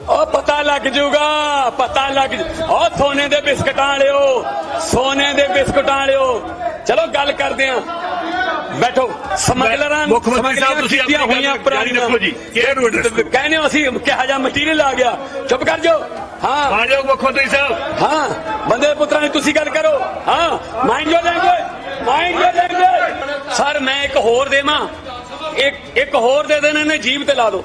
ਉਹ ਪਤਾ ਲੱਗ ਜਾਊਗਾ ਪਤਾ ਲੱਗ ਉਹ ਸੋਨੇ ਦੇ ਬਿਸਕਟਾਂ ਵਾਲਿਓ ਸੋਨੇ ਦੇ ਬਿਸਕਟਾਂ ਵਾਲਿਓ। ਚਲੋ ਗੱਲ ਕਰਦੇ ਆਂ। ਬੈਠੋ ਸਮਗਲਰਾਂ ਮੁੱਖ ਮੰਤਰੀ ਸਾਹਿਬ ਤੁਸੀਂ ਕੀਤੀਆਂ ਆਪਣੀ ਹੋਈਆਂ ਜਾਰੀ ਰੱਖੋ ਜੀ। ਨੂੰ ਕਹਿੰਦੇ ਅਸੀਂ ਕਿਹਾ ਜਾ ਮਟੀਰੀਅਲ ਆ ਗਿਆ। ਚੁੱਪ ਕਰ ਜਾਓ। ਹਾਂ। ਆ ਜਾਓ ਮੁੱਖ ਮੰਤਰੀ ਸਾਹਿਬ। ਹਾਂ। ਬੰਦੇ ਪੁੱਤਰਾਂ ਨੇ ਤੁਸੀਂ ਗੱਲ ਕਰੋ। ਹਾਂ। Mind your language mind your language sir ਮੈਂ ਇੱਕ ਹੋਰ ਦੇਵਾਂ। ਇੱਕ ਇੱਕ ਹੋਰ ਦੇ ਦੇਣ ਇਹਨੇ ਜੀਬ ਤੇ ਲਾ ਦਿਓ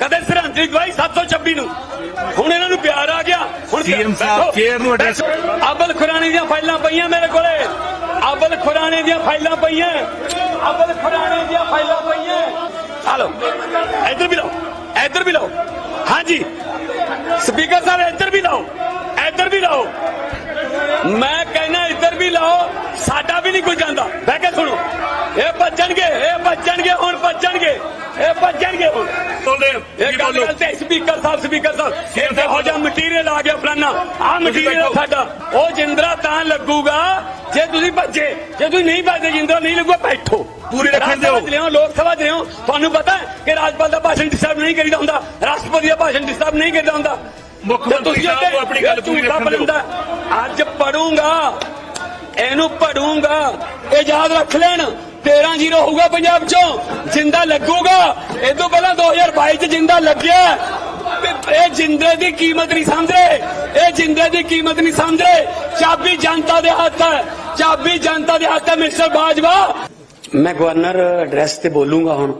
ਕਦੇ ਸ਼ਰਧਾਂਜਲੀ ਦਵਾਈ 726 ਨੂੰ। ਹੁਣ ਇਹਨਾਂ ਨੂੰ ਪਿਆਰ ਆ ਗਿਆ। ਹੁਣ CM ਸਾਹਿਬ, chair ਨੂੰ ਬੈਠੋ। ਅਬਲ ਖੁਰਾਨੀ ਦੀਆਂ ਫਾਈਲਾਂ ਪਈਆਂ ਮੇਰੇ ਕੋਲੇ। ਅਬਲ ਖੁਰਾਨੀ ਦੀਆਂ ਫਾਈਲਾਂ ਪਈਆਂ। ਅਬਲ ਖੁਰਾਨੀ ਦੀਆਂ ਫਾਈਲਾਂ ਪਈਆਂ। ਚਲੋ ਇੱਧਰ ਵੀ ਲਓ ਇੱਧਰ ਵੀ ਲਓ। ਹਾਂਜੀ। ਸਪੀਕਰ ਸਾਹਿਬ ਇੱਧਰ ਵੀ ਲਾਓ ਇੱਧਰ ਵੀ ਲਾਓ। ਮੈਂ ਕਹਿੰਦਾ ਇੱਧਰ ਵੀ ਲਾਓ ਸਾਡਾ ਵੀ ਨਹੀਂ ਕੋਈ ਜਾਂਦਾ। ਬਹਿ ਕੇ ਸੁਣੋ। ਇਹ ਭੱਜਣਗੇ ਇਹ ਭੱਜਣਗੇ ਹੁਣ ਭੱਜਣਗੇ ਇਹ ਭੱਜਣਗੇ ਹੁਣ। ਇਹ ਗੱਲ ਤੇ ਸਪੀਕਰ ਸਾਹਿਬ ਸਪੀਕਰ ਸਾਹਿਬ ਇਹ ਇਹੋ ਜਿਹਾ ਮਟੀਰੀਅਲ ਆ ਗਿਆ ਫਲਾਨਾ। ਆ ਮਟੀਰੀਅਲ। ਸਾਡਾ। ਉਹ ਜਿੰਦਰਾ ਤਾਂ ਲੱਗੂਗਾ ਜੇ ਤੁਸੀਂ ਭੱਜੇ। ਜੇ ਤੁਸੀਂ ਨਹੀਂ ਭੱਜੇ ਜਿੰਦਰਾ ਨਹੀਂ ਲੱਗੂਗਾ ਬੈਠੋ। ਪੂਰੀ ਰੱਖਣ ਦਿਓ। ਲੋਕ ਸਭਾ ਲਿਆਓ ਤੁਹਾਨੂੰ ਪਤਾ ਹੈ ਕਿ ਰਾਜਪਾਲ ਦਾ ਭਾਸ਼ਣ ਡਿਸਟਰਬ ਨਹੀਂ ਕਰੀਦਾ ਹੁੰਦਾ। ਰਾਸ਼ਟਰਪਤੀ ਦਾ ਭਾਸ਼ਣ ਡਿਸਟਰਬ ਨਹੀਂ ਕਰੀਦਾ ਹੁੰਦਾ। ਮੁੱਖ ਤੇ ਮੰਤਰੀ ਸਾਹਿਬ ਆਪਣੀ ਗੱਲ ਪੂਰੀ ਰੱਖਣ ਦਿਓ। ਅੱਜ ਪੜੂੰਗਾ। ਇਹਨੂੰ ਪੜੂੰਗਾ ਇਹ ਯਾਦ ਰੱਖ ਲੈਣ 13-0 ਹੋਊਗਾ ਪੰਜਾਬ ਚੋਂ। ਜਿੰਦਾ ਲੱਗੂਗਾ। ਇਹ ਤੋਂ ਪਹਿਲਾਂ 2022 ਚ ਜਿੰਦਾ ਲੱਗਿਆ। ਇਹ ਜਿੰਦੇ ਦੀ ਕੀਮਤ ਨਹੀਂ ਸਮਝਦੇ ਇਹ ਜਿੰਦੇ ਦੀ ਕੀਮਤ ਨਹੀਂ ਸਮਝਦੇ ਚਾਬੀ ਜਨਤਾ ਦੇ ਹੱਥ ਹੈ। ਚਾਬੀ ਜਨਤਾ ਦੇ ਹੱਥ ਹੈ, ਮਿਸਟਰ ਬਾਜਵਾ। ਮੈਂ ਗਵਰਨਰ ਐਡਰੈਸ ਤੇ ਬੋਲੂੰਗਾ ਹੁਣ।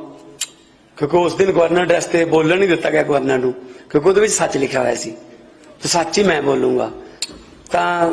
ਕਿਉਂਕਿ ਉਸ ਦਿਨ ਗਵਰਨਰ ਐਡਰੈਸ ਤੇ ਬੋਲਣ ਨਹੀਂ ਦਿੱਤਾ ਗਿਆ ਗਵਰਨਰ ਨੂੰ। ਕਿਉਂਕਿ ਉਹਦੇ ਵਿੱਚ ਸੱਚ ਲਿਖਿਆ ਹੋਇਆ ਸੀ। ਤੇ ਸੱਚ ਹੀ ਮੈਂ ਬੋਲੂੰਗਾ। ਤਾਂ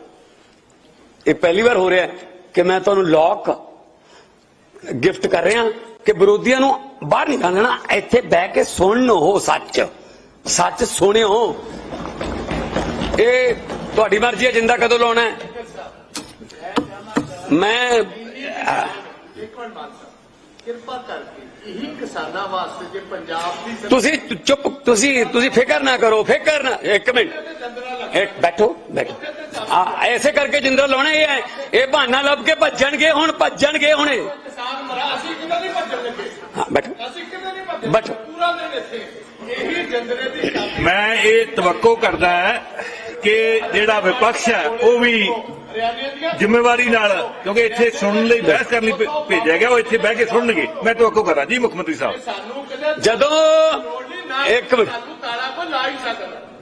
ਇਹ ਪਹਿਲੀ ਵਾਰ ਹੋ ਰਿਹਾ ਕਿ ਮੈਂ ਤੁਹਾਨੂੰ ਲੋਕ ਗਿਫਟ ਕਰ ਰਿਹਾ ਕਿ ਵਿਰੋਧੀਆਂ ਨੂੰ ਬਾਹਰ ਨਿਕਾਲਣਾ ਇੱਥੇ ਬਹਿ ਕੇ ਸੁਣਨ ਹੋ ਸੱਚ। ਸੱਚ ਸੁਣਿਓ। ਇਹ ਤੁਹਾਡੀ ਮਰਜ਼ੀ ਹੈ, ਜਿੰਦਾ ਕਦੋਂ ਲਾਉਣਾ ਹੈ। ਮੈਂ ਕਿਰਪਾ ਕਰਕੇ ਇਹੀ ਕਿਸਾਨਾਂ ਵਾਸਤੇ ਜੇ ਪੰਜਾਬ ਦੀ ਤੁਸੀਂ ਚੁੱਪ, ਤੁਸੀਂ ਤੁਸੀਂ ਫਿਕਰ ਨਾ ਕਰੋ, ਫਿਕਰ ਨਾ, ਇੱਕ ਮਿੰਟ। ਇੱਕ, ਬੈਠੋ ਬੈਠੋ। ਐਸੇ ਕਰਕੇ ਜਿੰਦਰ ਲਾਉਣਾ ਇਹ ਹੈ ਇਹ ਬਹਾਨਾ ਲੱਭ ਕੇ ਭੱਜਣਗੇ ਹੁਣ ਭੱਜਣਗੇ ਹੁਣ। ਇਹ। ਕਿਸਾਨ ਮਰਾ ਅਸੀਂ ਕਿਵੇਂ ਨਹੀਂ ਭੱਜਣ ਲੱਗੇ ਹਾਂ ਬੈਠੋ। ਅਸੀਂ ਕਿਵੇਂ ਨਹੀਂ ਭੱਜਣ ਬੈਠੋ। ਪੂਰਾ ਦਿਨ ਇੱਥੇ ਇਹੀ ਜੰਦਰੇ ਦੀ ਚਾਬੀ ਮੈਂ ਇਹ ਤਵੱਕੋ ਕਰਦਾ ਹੈ ਕਿ ਜਿਹੜਾ ਵਿਪਕਸ਼ ਹੈ ਉਹ ਵੀ ਜ਼ਿੰਮੇਵਾਰੀ ਨਾਲ ਕਿਉਂਕਿ ਇੱਥੇ ਸੁਣਨ ਲਈ ਬਹਿਸ ਕਰਨ ਲਈ ਭੇਜਿਆ ਗਿਆ ਉਹ ਇੱਥੇ ਬਹਿ ਕੇ ਸੁਣਨਗੇ। ਮੈਂ ਤਵੱਕੋ ਕਰਾਂ ਜੀ ਮੁੱਖ ਮੰਤਰੀ ਸਾਹਿਬ। ਜਦੋਂ ਇੱਕ ਤਾਲਾ ਕੋ ਲਾ ਹੀ ਸਕਦਾ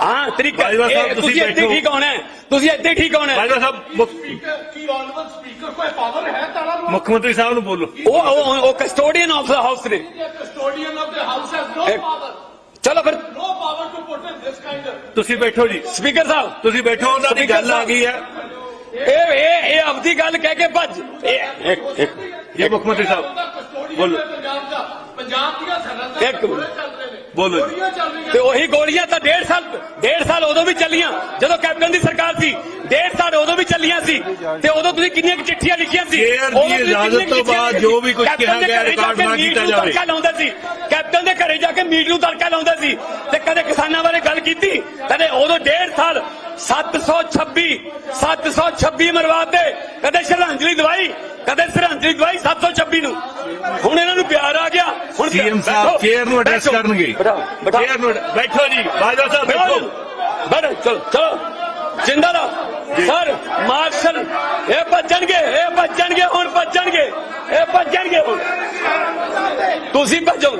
ਹਾਂ ਤਰੀਕਾ ਬਾਜਵਾ ਸਾਹਿਬ, ਇਹ ਤੁਸੀਂ ਤੁਸੀਂ ਇੱਥੇ ਬੈਠੋ। ਠੀਕ ਹੋਣਾ ਹੈ ਤੁਸੀਂ ਇੱਥੇ ਠੀਕ ਹੋਣਾ ਹੈ ਬਾਜਵਾ ਸਾਹਿਬ ਮੁੱਖ- ਕੀ ਆਨਰੇਬਲ ਸਪੀਕਰ ਕੋਈ ਪਾਵਰ ਹੈ ਤਾਲਾ ਨੂੰ ਮੁੱਖ ਮੰਤਰੀ ਸਾਹਿਬ ਨੂੰ ਬੋਲੋ ਉਹ ਉਹ ਉਹ ਕਸਟੋਡੀਅਨ ਆਫ ਦਾ ਹਾਊਸ ਨੇ custodian of the house has no ਇੱਕ- ਪਾਵਰ ਚਲੋ ਫਿਰ no power to put in this kind ਤੁਸੀਂ ਬੈਠੋ ਜੀ ਸਪੀਕਰ ਸਾਹਿਬ ਤੁਸੀਂ ਬੋਲੋ। ਤੇ ਨੇ ਉਹੀ ਗੋਲੀਆਂ ਤਾਂ ਡੇਢ ਸਾਲ ਡੇਢ ਸਾਲ ਉਦੋਂ ਵੀ ਚੱਲੀਆਂ ਜਦੋਂ ਕੈਪਟਨ ਦੀ ਸਰਕਾਰ ਸੀ। ਡੇਢ ਸਾਲ ਉਦੋਂ ਵੀ ਚੱਲੀਆਂ ਸੀ। ਤੇ ਉਦੋਂ ਤੁਸੀਂ ਕਿੰਨੀਆਂ ਚਿੱਠੀਆਂ ਲਿਖੀਆਂ ਸੀ? ਦੀ ਉਦੋਂ ਇਜਾਜ਼ਤ ਤੋਂ ਬਾਅਦ ਜੋ ਵੀ ਕੈਪਟਨ ਕਿਹਾ ਦੇ ਗਿਆ ਘਰੇ ਜਾ ਰਿਕਾਰਡ ਮੀਟ ਕੀਤਾ ਨੂੰ ਜਾਵੇ। ਤੜਕਾ ਲਾਉਂਦਾ ਸੀ। ਕੈਪਟਨ ਦੇ ਘਰੇ ਜਾ ਕੇ ਮੀਟ ਨੂੰ ਤੜਕਾ ਲਾਉਂਦਾ ਸੀ। ਤੇ ਕਦੇ ਕਿਸਾਨਾਂ ਬਾਰੇ ਗੱਲ ਕੀਤੀ? ਕਦੇ ਉਦੋਂ ਡੇਢ ਸਾਲ 726 726 ਮਰਵਾਤੇ। ਕਦੇ ਸ਼ਰਧਾਂਜਲੀ ਦਵਾਈ ਕਦੇ ਸ਼ਰਧਾਂਜਲੀ ਦਵਾਈ 726 ਨੂੰ। ਹੁਣ ਇਹਨਾਂ ਨੂੰ ਪਿਆਰ ਆ ਗਿਆ ਹੁਣ ਸੀਐਮ ਸਾਹਿਬ ਚੇਅਰ ਨੂੰ ਐਡਰੈਸ ਬੈਠੋ, ਕਰਨਗੇ ਬਿਠਾਓ, ਬਿਠਾਓ। ਚੇਅਰ ਨੂੰ ਬੈਠੋ ਜੀ ਬਾਜਵਾ ਸਾਹਿਬ ਬੈਠੋ ਬੈਠੋ ਚਲੋ ਚਲੋ ਜਿੰਦਾ ਦਾ ਸਰ ਮਾਰਸ਼ਲ ਇਹ ਭੱਜਣਗੇ ਇਹ ਭੱਜਣਗੇ ਹੁਣ ਭੱਜਣਗੇ ਇਹ ਭੱਜਣਗੇ ਹੁਣ ਤੁਸੀਂ ਭੱਜੋ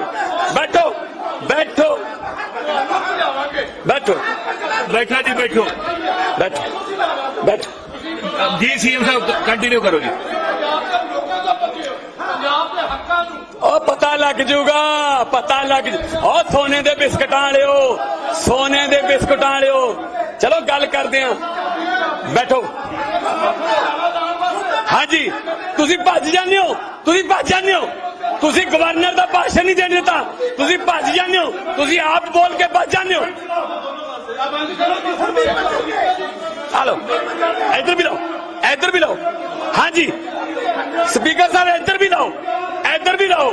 ਬੈਠੋ ਬੈਠੋ ਬੈਠੋ ਬੈਠਾ ਜੀ ਬੈਠੋ ਬੈਠੋ ਬੈਠੋ ਜੀ ਸੀਐਮ ਸਾਹਿਬ ਕੰਟੀਨਿਊ ਕਰੋ ਜੀ ਉਹ ਪਤਾ ਲੱਗ ਜੂਗਾ, ਪਤਾ ਲੱਗ ਜੂ। ਉਹ ਸੋਨੇ ਦੇ ਬਿਸਕਟਾਂ ਵਾਲਿਓ, ਸੋਨੇ ਦੇ ਬਿਸਕਟਾਂ ਵਾਲਿਓ, ਚਲੋ ਗੱਲ ਕਰਦੇ ਆਂ। ਬੈਠੋ। ਹਾਂਜੀ, ਤੁਸੀਂ ਭੱਜ ਜਾਂਦੇ ਹੋ, ਤੁਸੀਂ ਭੱਜ ਜਾਂਦੇ ਹੋ। ਤੁਸੀਂ ਗਵਰਨਰ ਦਾ ਭਾਸ਼ਣ ਨਹੀਂ ਦੇਣ ਦਿੱਤਾ। ਤੁਸੀਂ ਭੱਜ ਜਾਂਦੇ ਹੋ, ਤੁਸੀਂ ਆਪ ਬੋਲ ਕੇ ਭੱਜ ਜਾਂਦੇ ਹੋ। ਹਲੋ, ਇੱਧਰ ਵੀ ਲਓ, ਇੱਧਰ ਵੀ ਲਓ। ਹਾਂਜੀ, ਸਪੀਕਰ ਸਾਹਿਬ, ਇੱਧਰ ਵੀ ਲਓ, ਇੱਧਰ ਵੀ ਲਓ।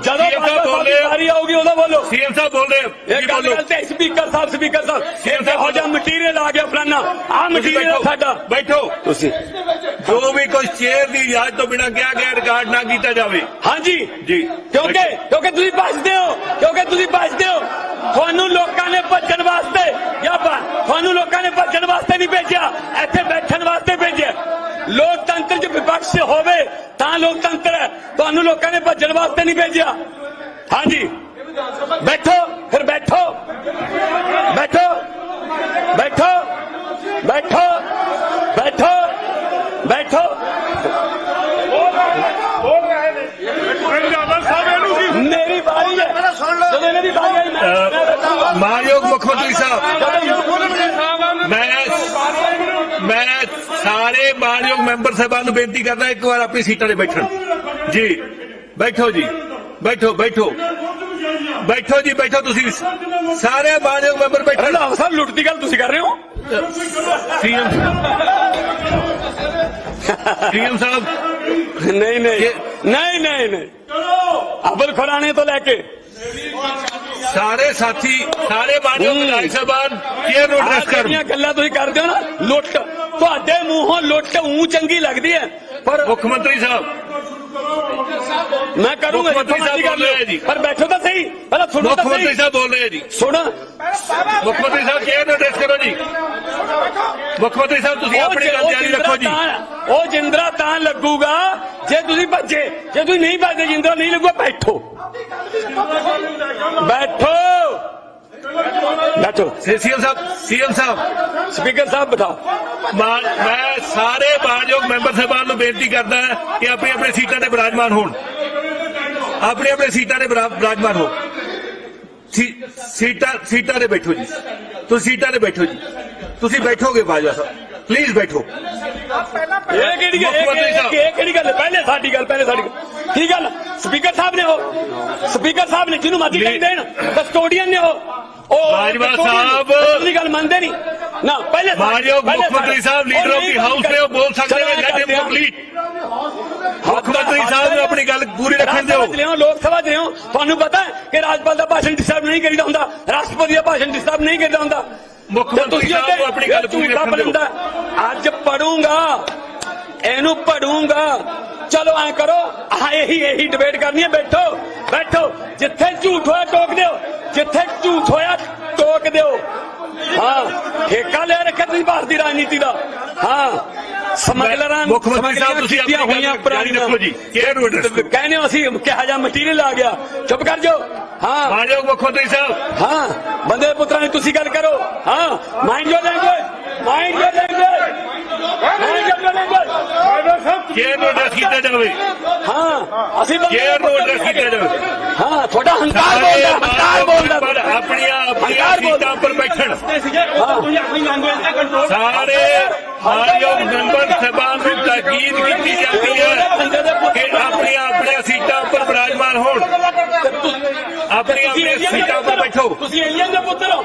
ਜਦੋਂ ਸੀਐਮ ਸਾਹਿਬ ਬੋਲ ਰਹੇ ਵਾਰੀ ਆਊਗੀ ਉਦੋਂ ਬੋਲੋ ਸੀਐਮ ਸਾਹਿਬ ਬੋਲ ਰਹੇ ਇਹ ਜੀ ਗੱਲ ਬੋਲੋ ਗੱਲ ਤੇ ਸਪੀਕਰ ਸਾਹਿਬ ਸਪੀਕਰ ਸਾਹਿਬ ਸਾਹਿਬ ਇਹੋ ਜਿਹਾ ਮਟੀਰੀਅਲ ਆ ਗਿਆ ਫਲਾਨਾ ਆ ਤੁਸੀਂ ਮਟੀਰੀਅਲ ਸਾਡਾ ਬੈਠੋ ਤੁਸੀਂ ਜੋ ਵੀ ਕੋਈ ਚੇਅਰ ਦੀ ਇਜਾਜ਼ਤ ਤੋਂ ਬਿਨਾਂ ਕਿਹਾ ਗਿਆ ਰਿਕਾਰਡ ਨਾ ਕੀਤਾ ਜਾਵੇ ਹਾਂਜੀ ਜੀ ਕਿਉਂਕਿ ਕਿਉਂਕਿ ਤੁਸੀਂ ਭੱਜਦੇ ਹੋ ਕਿਉਂਕਿ ਤੁਸੀਂ ਭੱਜਦੇ ਹੋ ਤੁਹਾਨੂੰ ਲੋਕਾਂ ਨੇ ਭੱਜਣ ਵਾਸਤੇ ਜਾਂ ਬ- ਤੁਹਾਨੂੰ ਲੋਕਾਂ ਨੇ ਭੱਜਣ ਵਾਸਤੇ ਨਹੀਂ ਭੇਜਿਆ ਇੱਥੇ ਬੈਠਣ ਵਾਸਤੇ ਭੇਜਿਆ ਲੋਕਤੰਤਰ 'ਚ ਵਿਪਕਸ਼ ਹੋਵੇ ਤਾਂ ਲੋਕਤੰਤਰ ਹੈ ਤੁਹਾਨੂੰ ਲੋਕਾਂ ਹਾਂਜੀ। ਬੈਠੋ, ਫਿਰ ਬੈਠੋ। ਬੈਠੋ। ਬੈਠੋ। ਬੈਠੋ। ਬੈਠੋ। ਬੈਠੋ। ਮੇਰੀ ਵਾਰੀ ਹੈ। ਜਦੋਂ ਇਹਨਾਂ ਦੀ ਵਾਰੀ ਆਈ, ਮੈਂ- ਮਾਨਯੋਗ ਮੁੱਖ ਮੰਤਰੀ ਸਾਹਿਬ। ਮੈਂ ਮੈਂ ਸਾਰੇ ਮਾਨਯੋਗ ਮੈਂਬਰ ਸਾਹਿਬਾਨ ਨੂੰ ਬੇਨਤੀ ਕਰਦਾ, ਇੱਕ ਵਾਰ ਆਪਣੀ ਸੀਟਾਂ ਤੇ ਬੈਠਣ। ਜੀ। ਬੈਠੋ ਜੀ। ਬੈਠੋ ਬੈਠੋ ਬੈਠੋ ਜੀ ਬੈਠੋ ਤੁਸੀਂ ਸਾਰੇ ਮਾਨਯੋਗ ਮੈਂਬਰ ਬੈਠੋ ਰੰਧਾਵਾ ਸਾਹਿਬ ਲੁੱਟ ਦੀ ਗੱਲ ਤੁਸੀਂ ਕਰ ਰਹੇ ਹੋ ਸੀਐਮ ਸੀਐਮ ਸਾਹਿਬ ਨਹੀਂ ਨਹੀਂ ਨਹੀਂ ਨਹੀਂ ਨਹੀਂ ਅਬਲ ਖੁਰਾਣੇ ਤੋਂ ਲੈ ਕੇ ਸਾਰੇ ਸਾਥੀ ਸਾਰੇ ਮਾਨਯੋਗ ਹੂੰ। ਵਿਧਾਇਕ ਸਾਹਿਬਾਨ ਚੇਅਰ ਨੂੰ ਆਹ ਐਡਰੈਸ ਕਰਨ ਜਿਹੜੀਆਂ ਗੱਲਾਂ ਤੁਸੀਂ ਕਰਦੇ ਹੋ ਨਾ ਲੁੱਟ ਤੁਹਾਡੇ ਮੂੰਹੋਂ ਲੁੱਟ ਉਂ ਚੰਗੀ ਲੱਗਦੀ ਹੈ ਪਰ ਮੁੱਖ ਮੰਤਰੀ ਸਾਹਿਬ ਮੈਂ ਕਰੂੰਗਾ ਮੁੱਖ ਜਿੱਥੋਂ ਮਰਜ਼ੀ ਸਾਹਿਬ ਕਰ ਬੋਲ ਰਹੇ ਜੀ। ਪਰ ਬੈਠੋ ਤਾਂ ਸਹੀ ਪਹਿਲਾਂ ਸੁਣੋ ਮੁੱਖ ਤਾਂ ਮੰਤਰੀ ਸਹੀ। ਸਾਹਿਬ ਬੋਲ ਰਹੇ ਜੀ। ਸੁਣ। ਮੁੱਖ ਮੰਤਰੀ ਸਾਹਿਬ ਚੇਅਰ ਨੂੰ ਐਡਰੈਸ ਕਰੋ ਜੀ? ਮੁੱਖ ਮੰਤਰੀ ਸਾਹਿਬ ਤੁਸੀਂ ਆਪਣੀ ਜੇ- ਗੱਲ ਜਾਰੀ ਰੱਖੋ ਜੀ। ਉਹ ਜਿੰਦਰਾ ਤਾਂ ਲੱਗੂਗਾ ਜੇ ਤੁਸੀਂ ਭੱਜੇ ਜੇ ਤੁਸੀਂ ਨਹੀਂ ਭੱਜੇ ਜਿੰਦਰਾ ਨਹੀਂ ਲੱਗੂਗਾ ਬੈਠੋ। ਬੈਠੋ। ਬੈਠੋ CM sahib CM sahib speaker sahib ਬਤਾਓ ਮਾਨ- ਮੈਂ ਸਾਰੇ ਮਾਨਯੋਗ ਮੈਂਬਰ ਸਾਹਿਬਾਨ ਨੂੰ ਬੇਨਤੀ ਕਰਦਾ ਕਿ ਆਪਣੀ ਆਪਣੀ ਸੀਟਾਂ ਤੇ ਬਿਰਾਜਮਾਨ ਹੋਣ। ਆਪਣੀ ਆਪਣੀ ਸੀਟਾਂ ਤੇ ਬਿਰਾ- ਬਿਰਾਜਮਾਨ ਹੋ ਸੀ- ਸੀਟਾਂ ਸੀਟਾਂ ਤੇ ਬੈਠੋ ਜੀ। ਤੁਸੀਂ ਸੀਟਾਂ ਤੇ ਬੈਠੋ ਜੀ। ਤੁਸੀਂ ਬੈਠੋਗੇ ਬਾਜਵਾ ਸਾਹਿਬ। ਪਲੀਜ਼ ਬੈਠੋ। ਇਹ ਕਿਹੜੀ ਗੱਲ ਮੁੱਖ ਮੰਤਰੀ ਇਹ- ਸਾਹਿਬ। ਇਹ ਕਿਹੜੀ ਗੱਲ। ਹੈ? ਕੀ ਗੱਲ ਸਪੀਕਰ ਸਾਹਿਬ ਨੇ ਉਹ ਸਪੀਕਰ ਸਾਹਿਬ ਨੇ ਜਿਹਨੂੰ ਮਰਜ਼ੀ ਕਹੀ ਦੇਣ ਕਸਟੋਡੀਅਨ ਨੇ ਉਹ ਉਹ ਬਾਜਵਾ ਸਾਹਿਬ। ਦੀ ਗੱਲ ਮੰਨਦੇ ਨਹੀਂ ਨਾ ਪਹਿਲੇ ਮਾਨਯੋਗ ਮੁੱਖ ਮੰਤਰੀ ਸਾਹਿਬ ਲੀਡਰ ਆਫ ਦੀ ਹਾਊਸ ਨੇ ਉਹ ਬੋਲ ਸਕਦੇ ਨੇ ਲੈਟ ਹਾਂ। ਕੰਪਲੀਟ ਮੁੱਖ ਮੰਤਰੀ ਸਾਹਿਬ ਨੂੰ ਆਪਣੀ ਗੱਲ ਪੂਰੀ ਰੱਖਣ ਦਿਓ ਲੋਕ ਸਭਾ 'ਚ ਲਿਆਓ। ਤੁਹਾਨੂੰ ਪਤਾ ਹੈ ਕਿ ਰਾਜਪਾਲ ਦਾ ਭਾਸ਼ਣ ਡਿਸਟਰਬ ਨਹੀਂ ਕਰੀਦਾ ਹੁੰਦਾ ਰਾਸ਼ਟਰਪਤੀ ਦਾ ਭਾਸ਼ਣ ਡਿਸਟਰਬ ਨਹੀਂ ਕਰੀਦਾ ਹੁੰਦਾ ਮੁੱਖ ਮੰਤਰੀ ਸਾਹਿਬ ਆਪਣੀ ਗੱਲ ਪੂਰੀ ਰੱਖਣ ਦਿਓ। ਅੱਜ ਪੜੂੰਗਾ ਇਹਨੂੰ ਪੜੂੰਗਾ ਚਲੋ ਐ ਕਰੋ ਆ ਇਹੀ ਇਹੀ ਡਿਬੇਟ ਕਰਨੀ ਹੈ ਬੈਠੋ ਬੈਠੋ ਜਿੱਥੇ ਝੂਠ ਹੋਇਆ ਟੋਕ ਦਿਓ ਜਿੱਥੇ ਝੂਠ ਹੋਇਆ ਟੋਕ ਦਿਓ ਹਾਂ ਠੇਕਾ ਲੈ ਰੱਖਿਆ ਤੁਸੀਂ ਭਾਰਤੀ ਰਾਜਨੀਤੀ ਦਾ ਹਾਂ ਸਮਗਲਰਾਂ ਮੁੱਖ ਮੰਤਰੀ ਸਾਹਿਬ ਤੁਸੀਂ ਕੀਤੀਆਂ ਆਪਣੀ ਹੋਈਆਂ ਗੱਲ ਜਾਰੀ ਪੁਰਾਣੀਆਂ ਰੱਖੋ ਜੀ ਚੇਅਰ ਨੂੰ ਐਡਰੈਸ ਕਰੋ ਕਹਿੰਦੇ ਹੋ ਅਸੀਂ ਕਿਹਾ ਜਾ ਮਟੀਰੀਅਲ ਆ ਗਿਆ ਚੁੱਪ ਕਰ ਜਾਓ ਹਾਂ ਮਾਨਯੋਗ ਮੁੱਖ ਮੰਤਰੀ ਸਾਹਿਬ ਹਾਂ ਬੰਦੇ ਪੁੱਤਰਾਂ ਦੀ ਤੁਸੀਂ ਗੱਲ ਕਰੋ ਹਾਂ mind your language mind your language mind your chair ਨੂੰ ਐਡਰੈਸ ਕੀਤਾ ਜਾਵੇ। ਹਾਂ ਅਸੀਂ ਚੇਅਰ ਨੂੰ ਐਡਰੈਸ ਕੀਤਾ ਜਾਵੇ। ਹਾਂ ਤੁਹਾਡਾ ਹੰਕਾਰ ਬੋਲਦਾ ਹੰਕਾਰ ਬੋਲਦਾ। ਆਪਣੀਆਂ ਆਪਣੀਆਂ। ਸੀਟਾਂ ਉੱਪਰ ਬੈਠਣ। ਸਾਰੇ ਮਾਨਯੋਗ ਮੈਂਬਰ ਸਭਾ ਨੂੰ ਤਾਕੀਦ ਕੀਤੀ ਜਾਂਦੀ ਹੈ ਕਿ ਆਪਣੀਆਂ ਆਪਣੀਆਂ ਸੀਟਾਂ ਉੱਪਰ ਬਿਰਾਜਮਾਨ ਹੋਣ। ਆਪਣੀਆਂ ਆਪਣੀਆਂ ਸੀਟਾਂ ਉੱਪਰ ਬੈਠੋ। ਤੁਸੀਂ ਏਲੀਅਨ ਦੇ ਪੁੱਤਰ ਹੋ।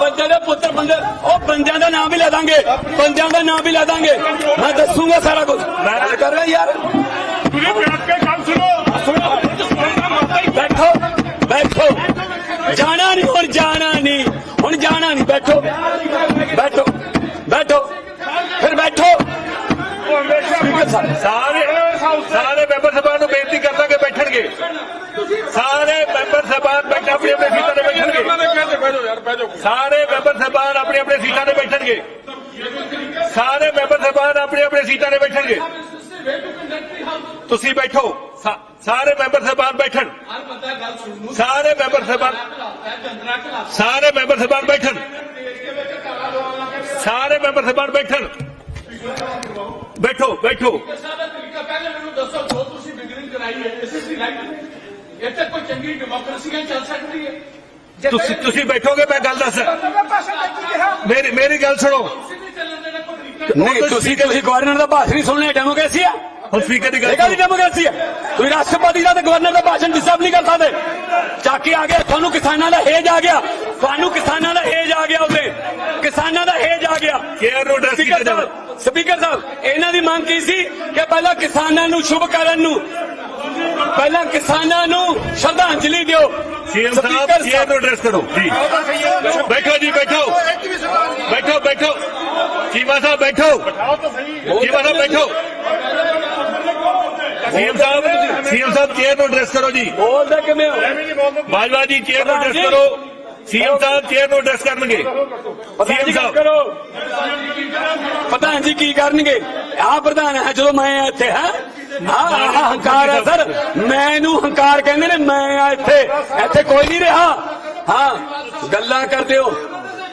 ਬੰਦੇ ਦੇ ਪੁੱਤਰ ਬੰਦੇ ਉਹ ਬੰਦਿਆਂ ਦਾ ਨਾਮ ਵੀ ਲੈ ਦਾਂਗੇ। ਬੰਦਿਆਂ ਦਾ ਨਾਮ ਵੀ ਲੈ ਦਾਂਗੇ। ਮੈਂ ਦੱਸੂਗਾ ਸਾਰਾ ਕੁਝ। ਮੈਂ ਕਰ ਰਿਹਾ ਯਾਰ। ਤੁਸੀਂ ਬੈਠ ਕੇ ਗੱਲ ਸੁਣੋ। ਬੈਠੋ ਬੈਠੋ। ਜਾਣਾ ਨਹੀਂ ਹੁਣ ਜਾਣਾ ਨਹੀਂ। ਹੁਣ ਜਾਣਾ ਨਹੀਂ ਬੈਠੋ। ਬੈਠੋ ਫਿਰ ਬੈਠੋ ਸਪੀਕਰ ਸਾਹਿਬ ਸਾਰੇ ਸਾਰੇ ਮੈਂਬਰ ਸਭਾ ਨੂੰ ਬੇਨਤੀ ਕਰਦਾ ਕਿ ਬੈਠਣਗੇ। ਸਾਰੇ ਮੈਂਬਰ ਸਭਾ ਬੈਠ ਆਪਣੀ ਆਪਣੀ ਸੀਟਾਂ ਤੇ ਬੈਠਣਗੇ। ਸਾਰੇ ਮੈਂਬਰ ਸਭਾ ਆਪਣੀ ਆਪਣੀ ਸੀਟਾਂ ਤੇ ਬੈਠਣਗੇ। ਸਾਰੇ ਮੈਂਬਰ ਸਭਾ ਆਪਣੀ ਆਪਣੀ ਸੀਟਾਂ ਤੇ ਬੈਠਣਗੇ। ਤੁਸੀਂ ਬੈਠੋ। ਸਾ- ਸਾਰੇ ਮੈਂਬਰ ਸਭਾ ਬੈਠਣ। ਸਾਰੇ ਮੈਂਬਰ ਸਭਾ ਸਾਰੇ ਮੈਂਬਰ ਸਭਾ ਬੈਠਣ। ਸਾਰੇ ਮੈਂਬਰ ਸਭਾ ਬੈਠਣ। ਬੈਠੋ ਬੈਠੋ ਪਹਿਲੇ ਮੈਨੂੰ ਦੱਸੋ ਜੋ ਤੁਸੀਂ ਬਿਗਨਿੰਗ ਕਰਾਈ ਹੈ ਇਸ ਇਸ ਦੀ ਰਾਈਟ ਇੱਥੇ ਕੋਈ ਚੰਗੀ ਡੈਮੋਕ੍ਰੇਸੀ ਚੱਲ ਸਕਦੀ ਹੈ ਤੁਸੀਂ ਤੁਸੀਂ ਬੈਠੋਗੇ ਮੈਂ ਗੱਲ ਦੱਸ ਮੇਰੀ ਮੇਰੀ ਗੱਲ ਸੁਣੋ ਨਹੀਂ ਤੁਸੀਂ ਤੁਸੀਂ ਗਵਰਨਰ ਦਾ ਭਾਸ਼ਣ ਹੀ ਸੁਣਨੇ ਡੈਮੋਕ੍ਰੇਸੀ ਆ ਹੁਣ ਸਪੀਕਰ ਦੀ ਇਹ ਗੱਲ ਕਾਹਦੀ ਸੁਣੋ। ਡੈਮੋਕ੍ਰੇਸੀ ਹੈ ਤੁਸੀਂ ਰਾਸ਼ਟਰਪਤੀ ਦਾ ਤੇ ਗਵਰਨਰ ਦਾ ਭਾਸ਼ਣ ਡਿਸਟਰਬ ਨਹੀਂ ਕਰ ਸਕਦੇ ਚਾਕੀ ਆ ਗਿਆ ਤੁਹਾਨੂੰ ਕਿਸਾਨਾਂ ਦਾ ਹੇਜ ਆ ਗਿਆ ਤੁਹਾਨੂੰ ਕਿਸਾਨਾਂ ਦਾ ਹੇਜ ਆ ਗਿਆ ਉਹਦੇ ਕਿਸਾਨਾਂ ਦਾ ਹੇਜ ਆ ਗਿਆ Chair ਨੂੰ address ਕੀਤਾ ਸਪੀਕਰ ਜਾਵੇ। ਸਾਹਿਬ ਸਪੀਕਰ ਸਾਹਿਬ ਇਹਨਾਂ ਦੀ ਮੰਗ ਕੀ ਸੀ ਕਿ ਪਹਿਲਾਂ ਕਿਸਾਨਾਂ ਨੂੰ ਸ਼ੁਭ ਕਰਨ ਨੂੰ ਪਹਿਲਾਂ ਕਿਸਾਨਾਂ ਨੂੰ ਸ਼ਰਧਾਂਜਲੀ ਦਿਓ ਸੀਐਮ ਸਾਹਿਬ ਸਪੀਕਰ ਚੇਅਰ ਨੂੰ ਐਡਰੈਸ ਕਰੋ ਜੀ ਬੈਠੋ ਜੀ ਬੈਠੋ ਬੈਠੋ ਬੈਠੋ ਚੀਮਾ ਸਾਹਿਬ ਬੈਠੋ ਚੀਮਾ ਸਾਹਿਬ ਬੈਠੋ CM sahib CM sahib chair ਨੂੰ ਐਡਰੈਸ ਕਰੋ ਜੀ। ਬੋਲਦੇ ਕਿਵੇਂ ਹੋ? ਬਾਜਵਾ ਜੀ ਚੇਅਰ ਨੂੰ ਐਡਰੈਸ ਕਰੋ। ਸੀਐਮ ਸਾਹਿਬ ਚੇਅਰ ਨੂੰ ਐਡਰੈਸ ਕਰਨਗੇ। ਪ੍ਰਧਾਨ ਸੀਐਮ ਸਾਹਿਬ। ਕਰੋ। ਪ੍ਰਧਾਨ ਜੀ ਕੀ ਕਰਨਗੇ? ਆ ਪ੍ਰਧਾਨ ਹੈ ਜਦੋਂ ਮੈਂ ਇੱਥੇ ਹਾਂ ਆਹ ਹੰਕਾਰ ਹੈ ਸਰ। ਮੈਨੂੰ ਹੰਕਾਰ ਕਹਿੰਦੇ ਨੇ ਮੈਂ ਆ ਇੱਥੇ। ਇੱਥੇ ਕੋਈ ਨਹੀਂ ਰਿਹਾ। ਹਾਂ ਗੱਲਾਂ ਕਰਦੇ ਹੋ।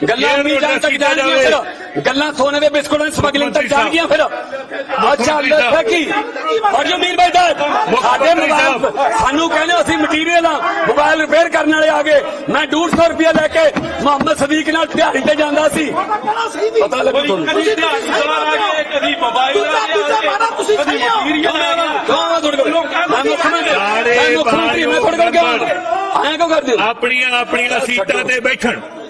ਗੱਲਾਂ ਉਮੀਦਾਂ ਨੋਟਿਸ ਤੱਕ ਜਾਣਗੀਆਂ ਫਿਰ। ਗੱਲਾਂ ਸੋਨੇ ਦੇ ਬਿਸਕੁਟਾਂ ਦੀ ਸਮਗਲਿੰਗ ਤੱਕ ਮੰਤਰੀ ਜਾਣਗੀਆਂ ਫਿਰ। ਅੱਛਾ ਮੰਤਰੀ ਸਾਹਿਬ। ਲੱਗਾ ਕੀ ਔਰ ਜੋ ਮੀਰ ਬੈਠਾ ਸਾਡੇ ਮੋਬਾਈਲ ਸਾਨੂੰ ਕਹਿੰਦੇ ਅਸੀਂ ਮਟੀਰੀਅਲ ਆ ਮੋਬਾਈਲ ਰਿਪੇਅਰ ਕਰਨ ਵਾਲੇ ਆ ਗਏ। ਮੈਂ 150 ਰੁਪਇਆ ਲੈ ਕੇ ਮੁਹੰਮਦ ਸਦੀਕ ਨਾਲ ਦਿਹਾੜੀ ਤੇ ਜਾਂਦਾ ਸੀ। ਪਤਾ ਲੱਗ ਤੁਹਾਨੂੰ। ਕਦੀ ਸਵਾਰ ਆ ਗਏ ਕਦੀ ਮੋਬਾਈਲ ਆ ਗਿਆ ਤੁਸੀਂ ਕਦੀ ਮਟੀਰੀਅਲ ਆ ਗਿਆ ਕੌਣ ਆ ਤੁਹਾਡੇ ਕੋਲ ਮੈਂ ਮੁੱਖ ਮੰਤਰੀ ਮੈਂ ਤੁਹਾਡੇ ਕੋਲ ਕਿਉਂ ਆਇਆ ਕਿਉਂ ਕਰਦੇ ਆਪਣੀਆਂ ਆਪਣੀਆਂ ਸੀਟਾਂ ਤੇ ਬੈਠਣ।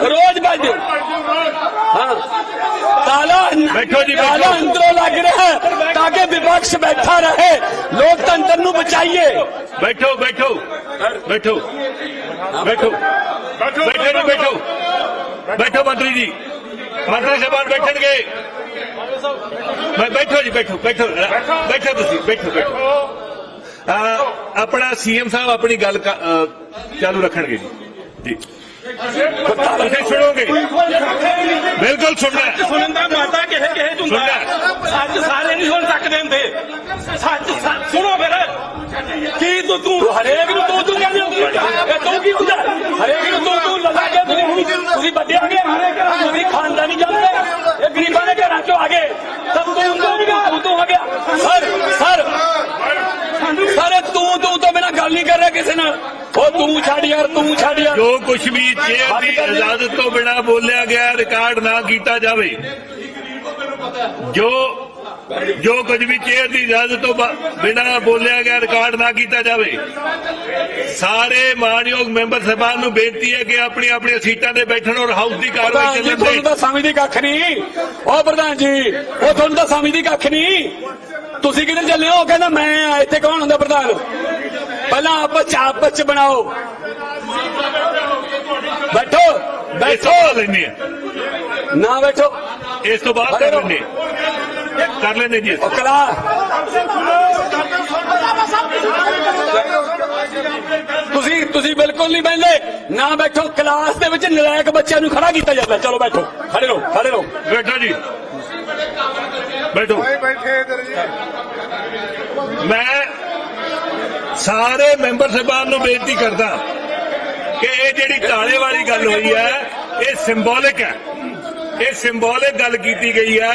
ਰੋਜ਼ ਵੱਜਦੇ ਹਾਂ। ਤਾਲਾ ਬੈਠੋ ਜੀ, ਬੈਠੋ। ਤਾਲਾ ਅੰਦਰੋਂ ਲੱਗ ਰਿਹਾ ਹੈ ਤਾਂ ਕਿ ਵਿਪਕਸ਼ ਬੈਠਾ ਰਹੇ। ਲੋਕਤੰਤਰ ਨੂੰ ਬਚਾਈਏ। ਬੈਠੋ ਬੈਠੋ। ਬੈਠੋ। ਬੈਠੋ। ਬੈਠੋ ਜੀ ਬੈਠੋ। ਬੈਠੋ। ਮੰਤਰੀ ਜੀ। ਮੰਤਰੀ ਸਾਹਿਬਾਨ ਬੈਠਣਗੇ। ਬੈ- ਬੈਠੋ ਜੀ ਬੈਠੋ ਬੈਠੋ। ਬੈਠੋ। ਤੁਸੀਂ ਬੈਠੋ ਬੈਠੋ। ਆਪਣਾ ਸੀਐਮ ਸਾਹਿਬ ਆਪਣੀ ਗੱਲ ਚਾਲੂ ਰੱਖਣਗੇ ਜੀ। ਜੀ। ਤੁਸੀਂ ਸੁਣੋਗੇ ਬਿਲਕੁਲ ਸੁਣਨਾ। ਸੁਣਨ ਦਾ ਮਾਤਾ ਕਿਸੇ ਕਿਸੇ ਚ ਹੁੰਦਾ। ਸੱਚ ਸਾਰੇ ਨਹੀਂ ਸੁਣ ਸਕਦੇ ਹੁੰਦੇ। ਸੱਚ ਸੱਚ ਸੁਣੋ ਫਿਰ। ਕੀ ਤੂੰ ਤੂੰ ਹਰੇਕ ਨੂੰ ਤੂੰ ਤੂੰ ਕਹਿੰਦੇ ਹੋ? ਇਹ ਤੂੰ ਕੀ ਹੁੰਦਾ? ਹਰੇਕ ਨੂੰ ਤੂੰ ਤੂੰ ਲਗਾ ਕੇ ਤੁਸੀਂ ਤੁਸੀਂ ਵੱਡੇ ਆ ਗਏ ਤੁਸੀਂ ਖਾਨਦਾਨੀ ਜਾਂਦੇ ਇਹ ਗਰੀਬਾਂ ਦੇ ਘਰਾਂ ਚੋਂ ਆ ਗਏ ਤਾਂ ਤੂੰ ਤੂੰ ਤੂੰ ਤੂੰ ਆ ਗਿਆ ਸਰ ਸਰ ਸਰ ਤੂੰ ਤੂੰ ਤੋਂ ਬਿਨਾ ਗੱਲ ਨਹੀਂ ਕਰ ਰਿਹਾ ਕਿਸੇ ਨਾਲ ਉਹ ਤੂੰ ਛੱਡ ਯਾਰ ਤੂੰ ਛੱਡ ਯਾਰ। ਜੋ ਕੁਝ ਵੀ ਚੇਅਰ ਦੀ ਇਜਾਜ਼ਤ ਤੋਂ ਬਿਨਾ ਬੋਲਿਆ ਗਿਆ ਰਿਕਾਰਡ ਨਾ ਕੀਤਾ ਜਾਵੇ। ਜੋ ਜੋ ਕੁਝ ਵੀ ਚੇਅਰ ਦੀ ਇਜਾਜ਼ਤ ਤੋਂ ਬਿਨਾ ਬੋਲਿਆ ਗਿਆ ਰਿਕਾਰਡ ਨਾ ਕੀਤਾ ਜਾਵੇ। ਸਾਰੇ ਮਾਨਯੋਗ ਮੈਂਬਰ ਸਾਹਿਬਾਨ ਨੂੰ ਬੇਨਤੀ ਹੈ ਕਿ ਆਪਣੀ ਆਪਣੀਆਂ ਸੀਟਾਂ ਤੇ ਬੈਠਣ ਔਰ ਹਾਊਸ ਦੀ ਕਾਰਵਾਈ ਚੱਲਣ ਤੁਹਾਨੂੰ ਦੇ ਤਾਂ ਸਮਝਦੀ ਕੱਖ ਨਹੀਂ। ਉਹ ਪ੍ਰਧਾਨ ਜੀ ਉਹ ਤੁਹਾਨੂੰ ਤਾਂ ਸਮਝਦੀ ਕੱਖ ਨਹੀਂ। ਤੁਸੀਂ ਕਿੱਧਰ ਚੱਲੇ ਹੋ? ਕਹਿੰਦਾ ਮੈਂ ਇੱਥੇ ਕੌਣ ਹੁੰਦਾ ਪ੍ਰਧਾਨ? ਪਹਿਲਾਂ ਆਪਸ ਚ ਆਪਸ ਚ ਬਣਾਓ। ਬੈਠੋ ਬੈਠੋ। ਲੈਣੇ ਨਾ ਬੈਠੋ। ਇਸ ਤੋਂ ਬਾਅਦ ਕਰ ਲੈਣੇ ਕਰ ਲੈਣੇ ਜੀ। ਉਹ ਕਲਾ ਤੁਸੀਂ ਤੁਸੀਂ ਬਿਲਕੁਲ ਨਹੀਂ ਬੈਠੇ ਨਾ ਬੈਠੋ ਕਲਾਸ ਦੇ ਵਿੱਚ ਨਲਾਇਕ ਬੱਚਿਆਂ ਨੂੰ ਖੜਾ ਕੀਤਾ ਜਾਂਦਾ। ਚਲੋ ਬੈਠੋ ਖੜੇ ਰਹੋ ਖੜੇ ਰਹੋ। ਬੈਠੋ ਜੀ। ਬੈਠੋ। ਮੈਂ ਸਾਰੇ ਮੈਂਬਰ ਸਾਹਿਬਾਨ ਨੂੰ ਬੇਨਤੀ ਕਰਦਾ ਕਿ ਇਹ ਜਿਹੜੀ ਤਾਲੇ ਵਾਲੀ ਗੱਲ ਹੋਈ ਹੈ ਇਹ ਸਿੰਬੋਲਿਕ ਹੈ। ਇਹ ਸਿੰਬੋਲਿਕ ਗੱਲ ਕੀਤੀ ਗਈ ਹੈ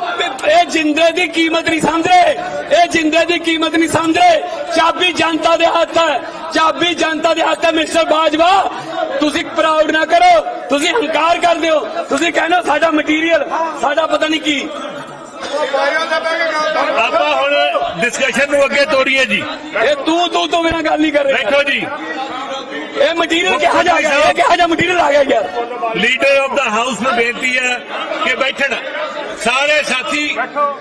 ਇਹ ਜਿੰਦੇ ਦੀ ਕੀਮਤ ਨਹੀਂ ਸਮਝ ਰਹੇ ਇਹ ਜਿੰਦੇ ਦੀ ਕੀਮਤ ਨਹੀਂ ਸਮਝ ਰਹੇ ਚਾਬੀ ਜਨਤਾ ਦੇ ਹੱਥ ਹੈ। ਚਾਬੀ ਜਨਤਾ ਦੇ ਹੱਥ ਹੈ ਮਿਸਟਰ ਬਾਜਵਾ। ਤੁਸੀਂ ਪ੍ਰਾਊਡ ਨਾ ਕਰੋ। ਤੁਸੀਂ ਹੰਕਾਰ ਕਰਦੇ ਹੋ। ਤੁਸੀਂ ਕਹਿੰਦੇ ਹੋ ਸਾਡਾ ਮਟੀਰੀਅਲ ਸਾਡਾ ਪਤਾ ਨਹੀਂ ਕੀ। ਆਪਾਂ ਹੁਣ ਡਿਸਕਸ਼ਨ ਨੂੰ ਅੱਗੇ ਤੋਰੀਏ ਜੀ। ਇਹ ਤੂੰ ਤੂੰ ਤੋਂ ਬਿਨਾਂ ਗੱਲ ਨਹੀਂ ਕਰ ਰਿਹਾ। ਬੈਠੋ ਜੀ। ਇਹ ਮਟੀਰੀਅਲ ਕਿਹਾ ਜਾ ਗਿਆ ਇਹ ਕਿਹਾ ਜਾ ਮਟੀਰੀਅਲ ਆ ਗਿਆ ਯਾਰ। ਲੀਡਰ ਆਫ ਦਾ ਹਾਊਸ ਨੂੰ ਬੇਨਤੀ ਹੈ ਕਿ ਬੈਠਣ। ਸਾਰੇ ਸਾਥੀ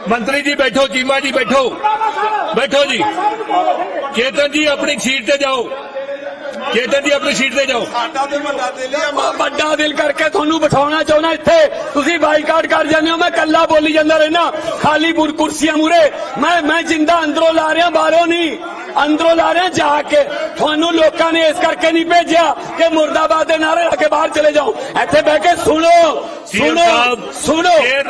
ਮੰਤਰੀ ਜੀ ਬੈਠੋ ਚੀਮਾ ਜੀ ਬੈਠੋ। ਬੈਠੋ ਜੀ। ਚੇਤਨ ਜੀ ਆਪਣੀ ਸੀਟ ਤੇ ਜਾਓ। ਚੇਤਨ ਜੀ ਆਪਣੀ ਸੀਟ ਤੇ ਜਾਓ। ਮ- ਵੱਡਾ ਦਿਲ ਕਰਕੇ ਤੁਹਾਨੂੰ ਬਿਠਾਉਣਾ ਚਾਹੁੰਦਾ ਇੱਥੇ। ਤੁਸੀਂ ਬਾਈਕਾਟ ਕਰ ਜਾਂਦੇ ਹੋ ਮੈਂ ਕੱਲਾ ਬੋਲੀ ਜਾਂਦਾ ਰਹਿਣਾ ਖਾਲੀ ਬੁਰ ਕੁਰਸੀਆਂ ਮੂਰੇ ਮੈਂ ਮੈਂ ਜਿੰਦਾ ਅੰਦਰੋਂ ਲਾ ਰਿਹਾ ਬਾਹਰੋਂ ਨਹੀਂ। ਅੰਦਰੋਂ ਲਾ ਰਿਹਾ ਜਾ ਕੇ। ਤੁਹਾਨੂੰ ਲੋਕਾਂ ਨੇ ਇਸ ਕਰਕੇ ਨਹੀਂ ਭੇਜਿਆ ਕਿ ਮੁਰਦਾਬਾਦ ਦੇ ਨਾਰੇ ਲਾ ਕੇ ਬਾਹਰ ਚਲੇ ਜਾਓ। ਇੱਥੇ ਬਹਿ ਕੇ ਸੁਣੋ ਸੁਣੋ ਸੁਣੋ।